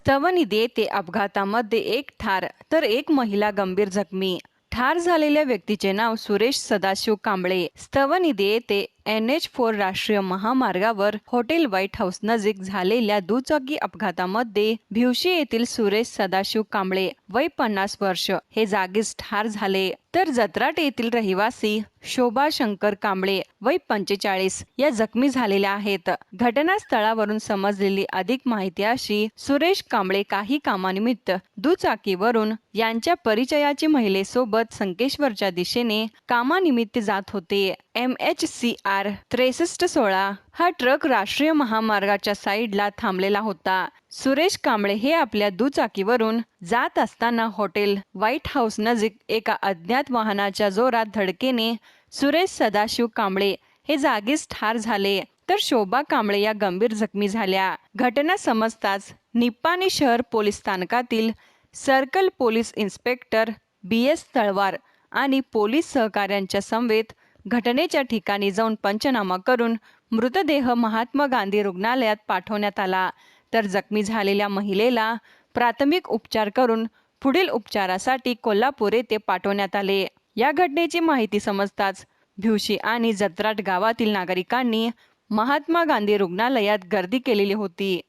स्तवनिधी ते अपघातामध्ये एक ठार तर एक महिला गंभीर जखमी. ठार झालेल्या व्यक्तीचे नाव सुरेश सदाशिव कांबळे. स्तवनिधी ते एन एच फोर राष्ट्रीय महामार्गावर हॉटेल व्हाईट हाऊस नजीक झालेल्या दुचाकी अपघातामध्ये भिवशी येथील सुरेश सदाशिव कांबळे वय पन्नास वर्ष हे जागीच ठार झाले. तर जत्राट येथील रहिवासी शोभा शंकर कांबळे वय पंचेचाळीस या जखमी झालेल्या आहेत. घटनास्थळावरून समजलेली अधिक माहिती अशी सुरेश कांबळे काही कामानिमित्त दुचाकीवरून यांच्या परिचयाची महिलेसोबत संकेश्वरच्या दिशेने कामानिमित्त जात होते. एम एच सी आर त्रेसष्ट सोळा हा ट्रक राष्ट्रीय महामार्गाच्या साईडला थांबलेला होता. सुरेश कांबळे हे आपल्या दुचाकीवरून जात असताना हॉटेल व्हाईट हाऊस नजीक एका अज्ञात वाहनाच्या जोरात धडकेने सुरेश सदाशिव कांबळे हे जागीच ठार झाले. तर शोभा कांबळे या गंभीर जखमी झाल्या. घटना समजताच निप्पाणी शहर पोलीस स्थानकातील circle police inspector B S Talwar आणि पोलीस सहकाऱ्यांच्या समवेत घटनेच्या ठिकाणी जाऊन पंचनामा करून मृतदेह महात्मा गांधी रुग्णालयात पाठवण्यात आला. तर जखमी झालेल्या महिलेला प्राथमिक उपचार करून पुढील उपचारासाठी कोल्हापूर येथे पाठवण्यात आले. या घटनेची माहिती समजताच भिवशी आणि जत्राट गावातील नागरिकांनी महात्मा गांधी रुग्णालयात गर्दी केलेली होती.